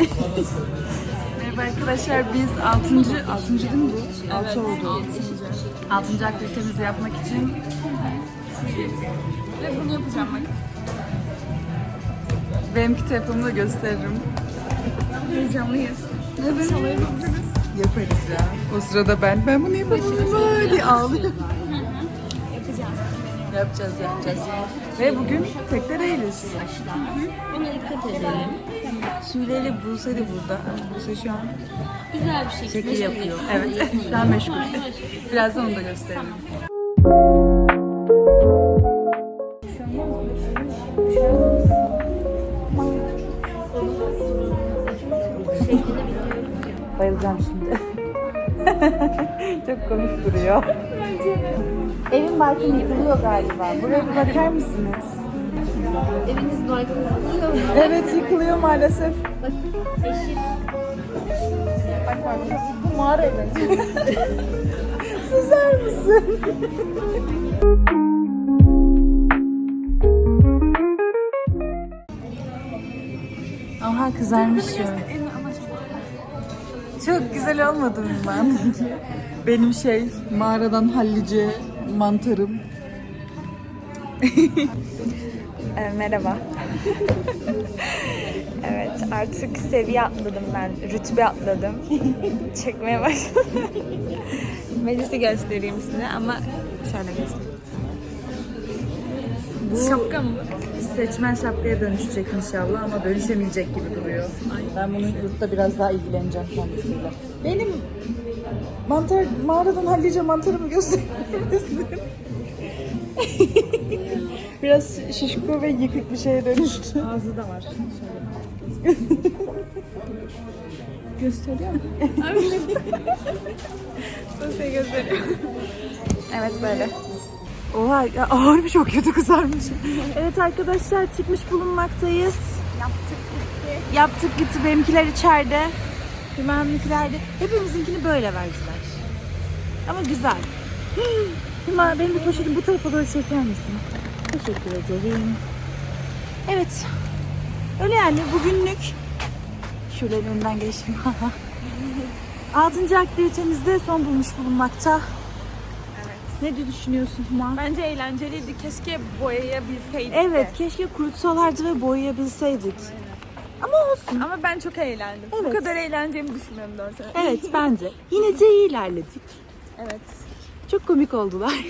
Merhaba arkadaşlar biz 6. 6. değil mi bu? 6 oldu. 6. 6. aktivitemizi yapmak için Ve bunu yapacağım bak. benimki telefonumu da gösteririm. Heyecanlıyız. Evet. Yaparız ya. O sırada ben ben bunu yapamıyorum hadi ağlıyorum. Yapacağız. Yapacağız. Ve bugün tekte değiliz. Buna dikkat edelim. İle Buse de burada. Buse şu an Güzel bir şekilde. şekil yapıyor. Evet şu an meşgul. Birazdan onu da gösteririm. Bayılacağım şimdi. Çok komik duruyor. Evin balkonu yıkılıyor galiba. Buraya bir bakar mısınız? Eviniz balkonu oluyor mu? Evet yıkılıyor maalesef. Yeşil. Bak bak bu mağara evi. Susar mısın? Aha kızarmış ya. Çok güzel olmadı mı ben? Benim şey mağaradan hallice mantarım. E, merhaba. evet artık seviye atladım ben. Rütbe atladım. Çekmeye başladım. Melis'i göstereyim size ama şöyle göstereyim. Bu şapka mı? Seçmen şapkaya dönüşecek inşallah ama dönüşemeyecek gibi duruyor. Ben bunu yurtta biraz daha ilgileneceğim kendisiyle. Benim mantar mağaradan hallice mantarımı gösterir misin? biraz şişko ve yıkık bir şeye dönüştü. Ağzı da var. Gösteriyor mu? Nasıl gösteriyor? evet böyle. Oha ya ağır bir çok kötü kızarmış. evet arkadaşlar çıkmış bulunmaktayız. Yaptık gitti. Yaptık gitti benimkiler içeride. Hümanınkiler de. Hepimizinkini böyle verdiler. Ama güzel. Hüma benim bir poşetim bu tarafa doğru çeker misin? Teşekkür ederim. Evet. Öyle yani bugünlük şöyle önünden geçtim. Altıncı aktivitemizde son bulmuş bulunmakta. Ne diye düşünüyorsun Hüma? Bence eğlenceliydi. Keşke boyayabilseydik. Evet keşke kurutsalardı ve boyayabilseydik. Ama olsun. Ama ben çok eğlendim. Evet. Bu kadar eğleneceğimi düşünmüyorum doğrusu. Evet bence. Yine de iyi ilerledik. Evet. Çok komik oldular.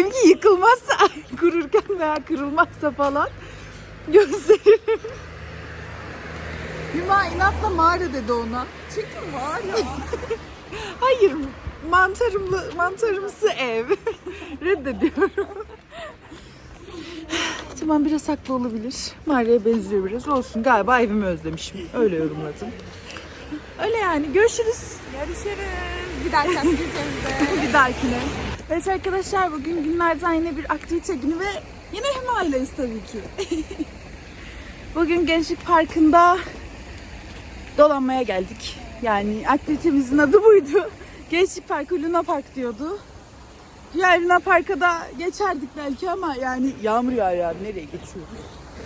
Benimki yıkılmazsa kururken veya kırılmazsa falan gösteririm. Hüma inatla mağara dedi ona. Çünkü ya. Hayır mantarımlı mantarımsı ev. Reddediyorum. tamam biraz haklı olabilir. Mağaraya benziyor biraz. Olsun galiba evimi özlemişim. Öyle yorumladım. Öyle yani. Görüşürüz. Görüşürüz. Bir dahaki aktivitemizde. bir dahakine. Evet arkadaşlar bugün günlerden yine bir aktivite günü ve yine Hüma'yleyiz tabii ki. bugün Gençlik Parkı'nda dolanmaya geldik. Yani aktivitemizin adı buydu. Gençlik Parkı Luna Park diyordu. Diğer Luna Park'a da geçerdik belki ama yani yağmur yağıyor abi nereye geçiyoruz?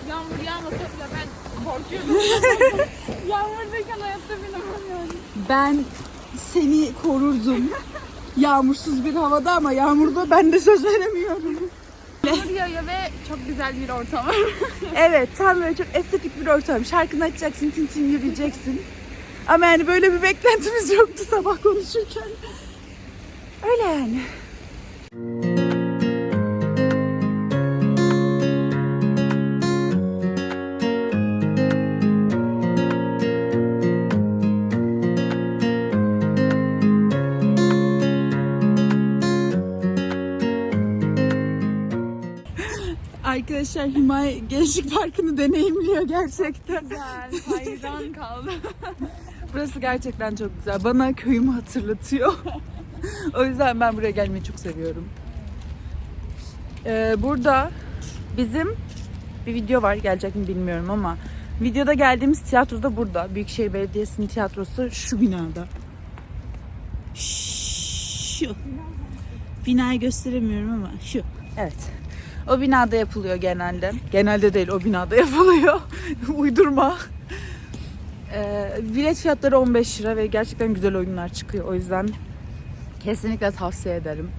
Yağmur yağmasa bile ben korkuyorum. Yağmurdayken hayatta binemem yani. Ben seni korurdum. Yağmursuz bir havada ama yağmurda ben de söz veremiyorum. Yağmur yağıyor ve çok güzel bir ortam var. Evet tam böyle çok estetik bir ortam. Şarkını açacaksın, tin tin yürüyeceksin. Ama yani böyle bir beklentimiz yoktu sabah konuşurken. Öyle yani. Arkadaşlar Hümay Gençlik Parkı'nı deneyimliyor gerçekten. Güzel, hayran kaldım. Burası gerçekten çok güzel. Bana köyümü hatırlatıyor. o yüzden ben buraya gelmeyi çok seviyorum. Ee, burada bizim bir video var. Gelecek mi bilmiyorum ama videoda geldiğimiz tiyatro da burada. Büyükşehir Belediyesi'nin tiyatrosu şu binada. Şu. Binayı gösteremiyorum ama şu. Evet. O binada yapılıyor genelde. Genelde değil o binada yapılıyor. Uydurma. Ee, bilet fiyatları 15 lira ve gerçekten güzel oyunlar çıkıyor. O yüzden kesinlikle tavsiye ederim.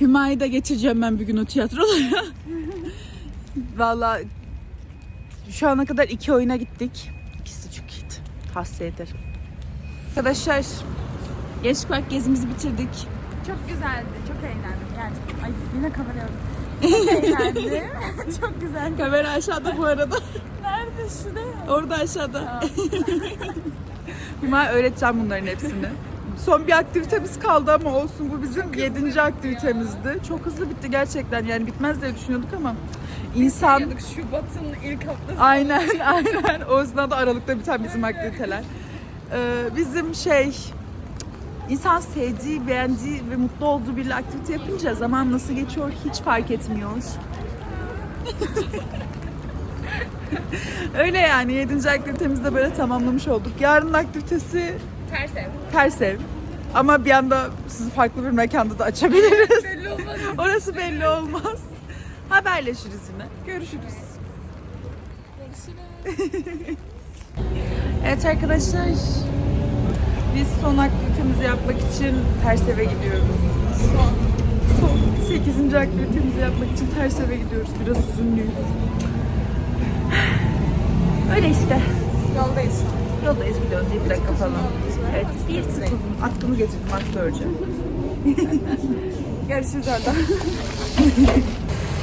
Hümayı da geçeceğim ben bir gün o tiyatrolara. Valla şu ana kadar iki oyuna gittik. İkisi çok iyiydi. Tavsiye ederim. Arkadaşlar Gençlik Park gezimizi bitirdik. Çok güzeldi. Çok eğlendim gerçekten. Ay yine kameraya eğlendim. çok güzel. Kamera aşağıda bu arada. Nerede? Şurada. Orada aşağıda. Hüma öğreteceğim bunların hepsini. Son bir aktivitemiz kaldı ama olsun bu bizim yedinci aktivitemizdi. Çok hızlı bitti gerçekten yani bitmez diye düşünüyorduk ama insan Şubat'ın ilk haftası. aynen aynen o yüzden de aralıkta biten bizim aktiviteler. Ee, bizim şey insan sevdiği, beğendiği ve mutlu olduğu bir aktivite yapınca zaman nasıl geçiyor hiç fark etmiyor. Öyle yani 7. aktivitemizi de böyle tamamlamış olduk. Yarının aktivitesi Ters ev. ters ev. Ama bir anda sizi farklı bir mekanda da açabiliriz. Belli olmaz. Orası belli olmaz. Haberleşiriz yine. Görüşürüz. evet arkadaşlar. Biz son aktivitemizi yapmak için ters eve gidiyoruz. Son. Son. 8. aktivitemizi yapmak için ters eve gidiyoruz. Biraz üzünlüyüz. Öyle işte. Yoldayız şu an. Yoldayız gidiyoruz 20 dakika falan. Evet bir tık uzun. Aklımı getirdim aktörce. Görüşürüz orada.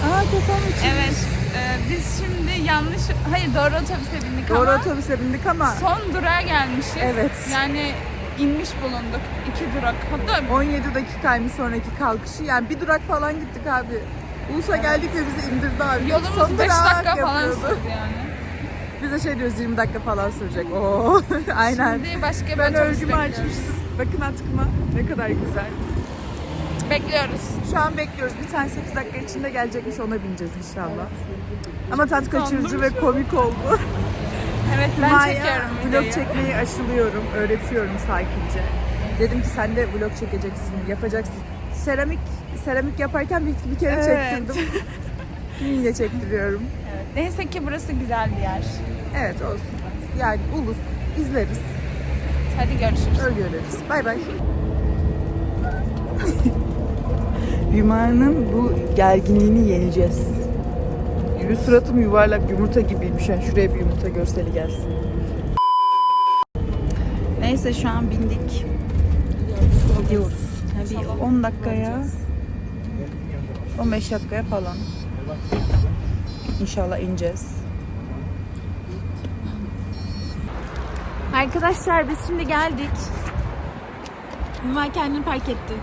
Aa kafam için. Evet. e, biz şimdi yanlış... Hayır doğru otobüse bindik Doğru ama... otobüse bindik ama Son durağa gelmişiz. Evet. Yani inmiş bulunduk. iki durak. Hatta 17 dakikaymış sonraki kalkışı. Yani bir durak falan gittik abi. Ulus'a geldik ve bizi indirdi abi. yolumuz Son 5 durak dakika falan sürdü yani. Biz de şey diyoruz 20 dakika falan sürecek. Oo aynen. Şimdi başka bir ben örgümü açmıştım. Bakın atkıma ne kadar güzel. Bekliyoruz. Şu an bekliyoruz. Bir tane 8 dakika içinde gelecekmiş ona bineceğiz inşallah. Ama tat kaçırıcı ve komik oldu. Evet ben Maya, çekiyorum vlog videoyu. çekmeyi aşılıyorum, öğretiyorum sakince. Dedim ki sen de vlog çekeceksin, yapacaksın. Seramik seramik yaparken bir, bir kere Evet. çektirdim. Yine çektiriyorum. Neyse ki burası güzel bir yer. Evet olsun. Yani ulus izleriz, Hadi görüşürüz. öyle görürüz. Bay bay. Hüma'nın bu gerginliğini yeneceğiz. Bir suratım yuvarlak yumurta gibiymiş. Yani şuraya bir yumurta görseli gelsin. Neyse şu an bindik. Gidiyoruz. Yani bir 10 dakikaya 15 dakikaya falan. İnşallah ineceğiz. Arkadaşlar biz şimdi geldik. Hüma kendini park etti.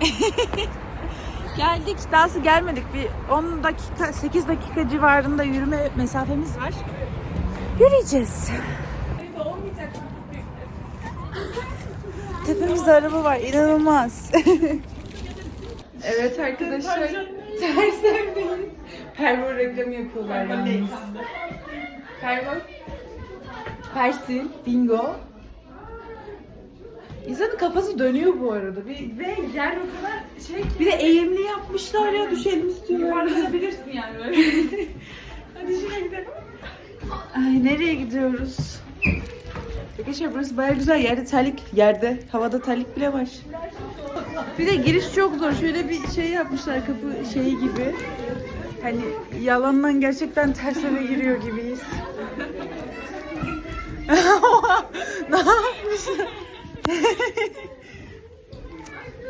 geldik. Daha sonra gelmedik. Bir 10 dakika, 8 dakika civarında yürüme mesafemiz var. Yürüyeceğiz. Tepemizde araba var. inanılmaz. evet arkadaşlar. Ters evdeyiz. Pervol reklamı yapıyorlar yalnız. Pervol. Persil, bingo. İnsanın kafası dönüyor bu arada. Bir, Ve yer o kadar şey ki bir de eğimli yapmışlar ya düşelim istiyorlar. yuvarlanabilirsin yani böyle. Hadi şuraya gidelim. Ay nereye gidiyoruz? Arkadaşlar burası baya güzel. Yerde terlik, yerde havada terlik bile var. Bir de giriş çok zor. Şöyle bir şey yapmışlar kapı şeyi gibi. Hani yalandan gerçekten ters eve giriyor gibiyiz. ne yapmışlar?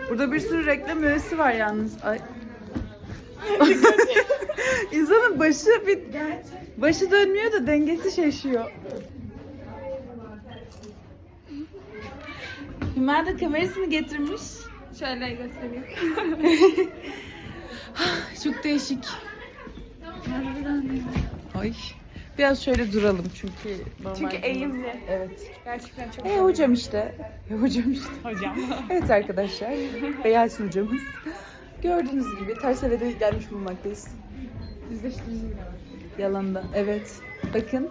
Burada bir sürü reklam öğesi var yalnız. Ay. İnsanın başı bir başı dönmüyor da dengesi şaşıyor. Hüma da kamerasını getirmiş. Şöyle göstereyim. Çok değişik. Ay. Biraz şöyle duralım çünkü normal Çünkü eğimli. Evet. Gerçekten çok E hocam işte. E hocam işte. Hocam. Evet arkadaşlar. Beyaz hocamız. Gördüğünüz gibi ters eve de gelmiş bulunmaktayız. Düzleştirici bile var. Yalanda. Evet. Bakın.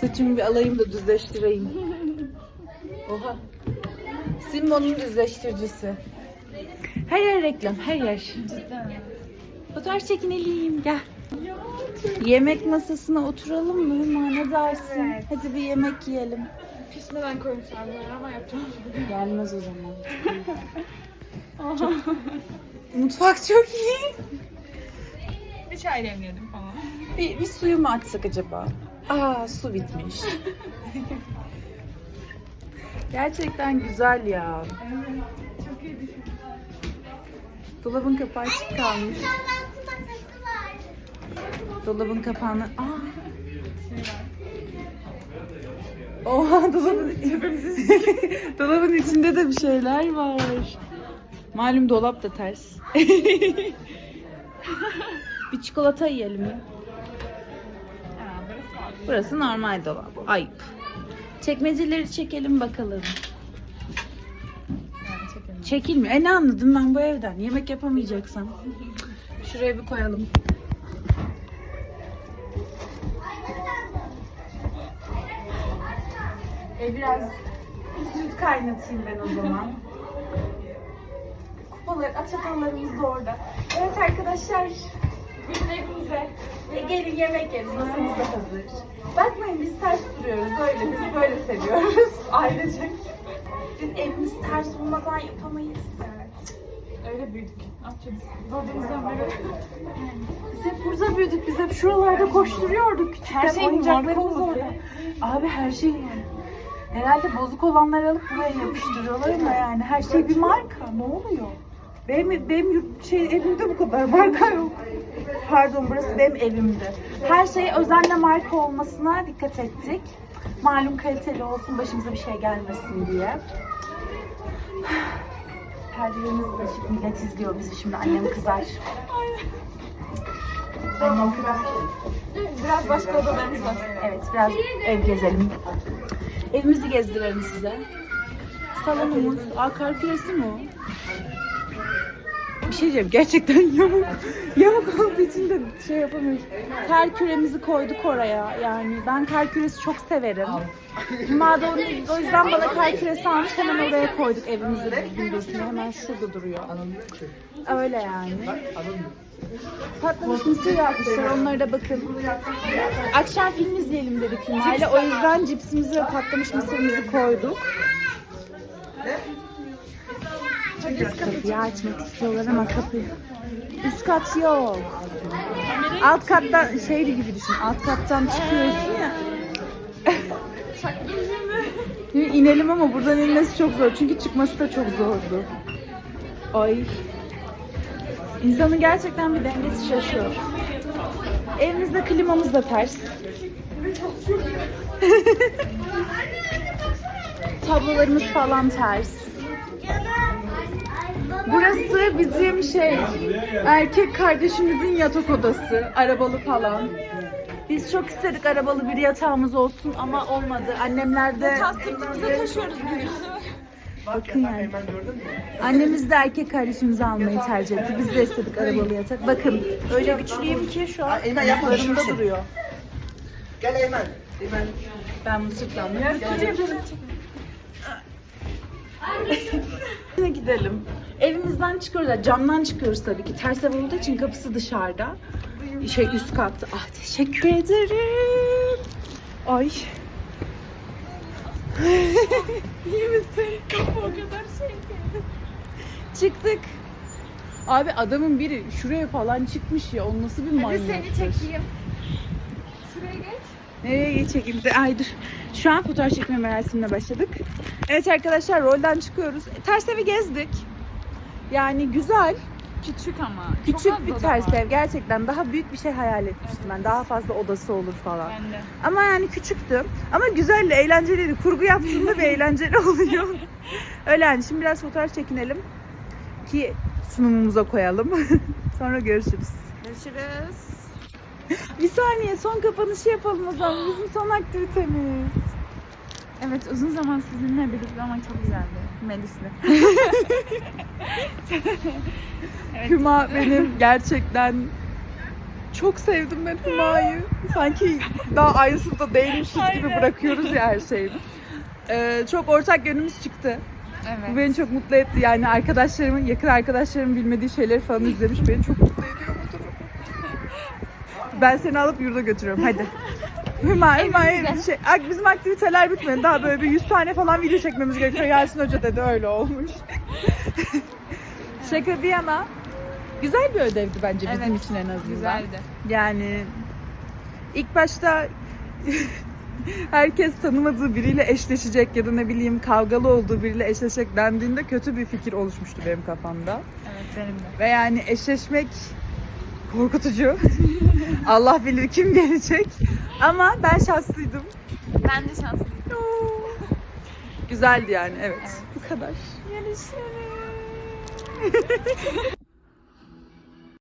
Saçımı bir alayım da düzleştireyim. Oha. Simmon'un düzleştiricisi. Her yer reklam, her yer. Cidden. Fotoğraf çekinelim gel. Yemek masasına oturalım mı? Hüma ne dersin? Hadi bir yemek yiyelim. Pişmeden koymuşlar böyle ama yapacağım. Gelmez o zaman. Çok- Mutfak çok iyi. Bir çay demledim falan. Bir, bir suyu mu açsak acaba? Aa su bitmiş. Gerçekten güzel ya. Çok iyi düşün. Dolabın kapağı açık kalmış. Dolabın kapağını... Aa. Oha dolabın, dolabın içinde de bir şeyler var. Malum dolap da ters. bir çikolata yiyelim ya. Burası normal dolap. Ayıp. Çekmeceleri çekelim bakalım. Çekilmiyor. E ne anladım ben bu evden? Yemek yapamayacaksam. Şuraya bir koyalım. E biraz süt kaynatayım ben o zaman. Kupalar, çatallarımız da orada. Evet arkadaşlar. Bugün evimize. E, gelin yemek yeriz. Masamız da hazır. Bakmayın biz ters duruyoruz. Öyle biz böyle seviyoruz. Ailecek. Biz evimiz ters olmadan yapamayız. Öyle büyüdük. Yapacağız? Doğduğumuzdan beri. Biz hep burada büyüdük. Biz hep şuralarda koşturuyorduk. Küçükken Her şeyin oyuncaklarımız orada. Abi her şey yani. Herhalde bozuk olanları alıp buraya yapıştırıyorlar ama yani her şey bir marka. Ne oluyor? Benim, benim şey evimde bu kadar marka yok. Pardon burası benim evimdi. Her şey özenle marka olmasına dikkat ettik. Malum kaliteli olsun başımıza bir şey gelmesin diye. Perdelerimiz de millet izliyor bizi şimdi annem kızar. Biraz başka odalarımız var. Evet biraz ev gezelim. Evimizi gezdirelim size. Salonumuz. Küresi mi o? Bir şey diyeceğim gerçekten yamuk. Yamuk olduğu için de şey yapamıyoruz. Kar küremizi koyduk oraya yani. Ben kar küresi çok severim. Onu, o yüzden bana kar küresi almış hemen oraya koyduk evimizde düzgün. Hemen şurada duruyor. Öyle yani. Patlamış mısır yapmışlar onlara da bakın. Akşam film izleyelim dedik Hüma'yla. O yüzden cipsimizi ve patlamış mısırımızı koyduk. Kapıyı açmak istiyorlar ama kapıyı. Üst kat yok. Alt kattan şeydi gibi düşün. Alt kattan çıkıyorsun ya. İnelim ama buradan inmesi çok zor. Çünkü çıkması da çok zordu. Ay. İnsanın gerçekten bir dengesi şaşıyor. Evimizde klimamız da ters. Tablolarımız falan ters. Burası bizim şey erkek kardeşimizin yatak odası. Arabalı falan. Biz çok istedik arabalı bir yatağımız olsun ama olmadı. Annemler de taşıyoruz bugün. Bakın yani. Annemiz de erkek kardeşimizi almayı tercih etti. Biz de istedik arabalı yatak. Bakın öyle güçlüyüm ki şu an ayaklarımda düşürsün. duruyor. Gel Eymen. Eymen. Ben bunu sırtlanmıyorum. Yine gidelim. Evimizden çıkıyoruz. Camdan çıkıyoruz tabii ki. Ters ev olduğu için kapısı dışarıda. Şey üst katta. Ah teşekkür ederim. Ay. İyi misin? Kapı o kadar şey ki. Çıktık. Abi adamın biri şuraya falan çıkmış ya. O nasıl bir Hadi manyak? seni çekeyim. Şuraya geç. Nereye geçelim? Ay dur. Şu an fotoğraf çekme merasimine başladık. Evet arkadaşlar rolden çıkıyoruz. E, Ters evi gezdik. Yani güzel. Küçük ama. Küçük bir ters ev. Gerçekten daha büyük bir şey hayal etmiştim ben. Daha fazla odası olur falan. Ben de. Ama yani küçüktü. Ama güzeldi, eğlenceliydi. Kurgu yaptığında bir eğlenceli oluyor. Öyle yani. Şimdi biraz fotoğraf çekinelim. Ki sunumumuza koyalım. Sonra görüşürüz. Görüşürüz. Bir saniye son kapanışı yapalım o zaman. Bizim son aktivitemiz. Evet uzun zaman sizinle birlikte ama çok güzeldi. Melis'le. Hüma benim gerçekten çok sevdim ben Hüma'yı. Sanki daha aynı sınıfta değilmişiz gibi bırakıyoruz ya her şeyi. Ee, çok ortak yönümüz çıktı. Evet. Bu beni çok mutlu etti. Yani arkadaşlarımın, yakın arkadaşlarımın bilmediği şeyleri falan izlemiş. Beni çok mutlu ediyor. Ben seni alıp yurda götürüyorum hadi. Hüma, Hüma, şey, ak- bizim aktiviteler bitmedi. Daha böyle bir 100 tane falan video çekmemiz gerekiyor. Yasin Hoca dedi öyle olmuş. Şaka bir yana. Güzel bir ödevdi bence bizim Evet, için en azından. Güzeldi. Yani ilk başta herkes tanımadığı biriyle eşleşecek ya da ne bileyim kavgalı olduğu biriyle eşleşecek dendiğinde kötü bir fikir oluşmuştu benim kafamda. Evet benim de. Ve yani eşleşmek korkutucu. Allah bilir kim gelecek. Ama ben şanslıydım. Ben de şanslıyım. Güzeldi yani evet. Bu kadar. Görüşürüz.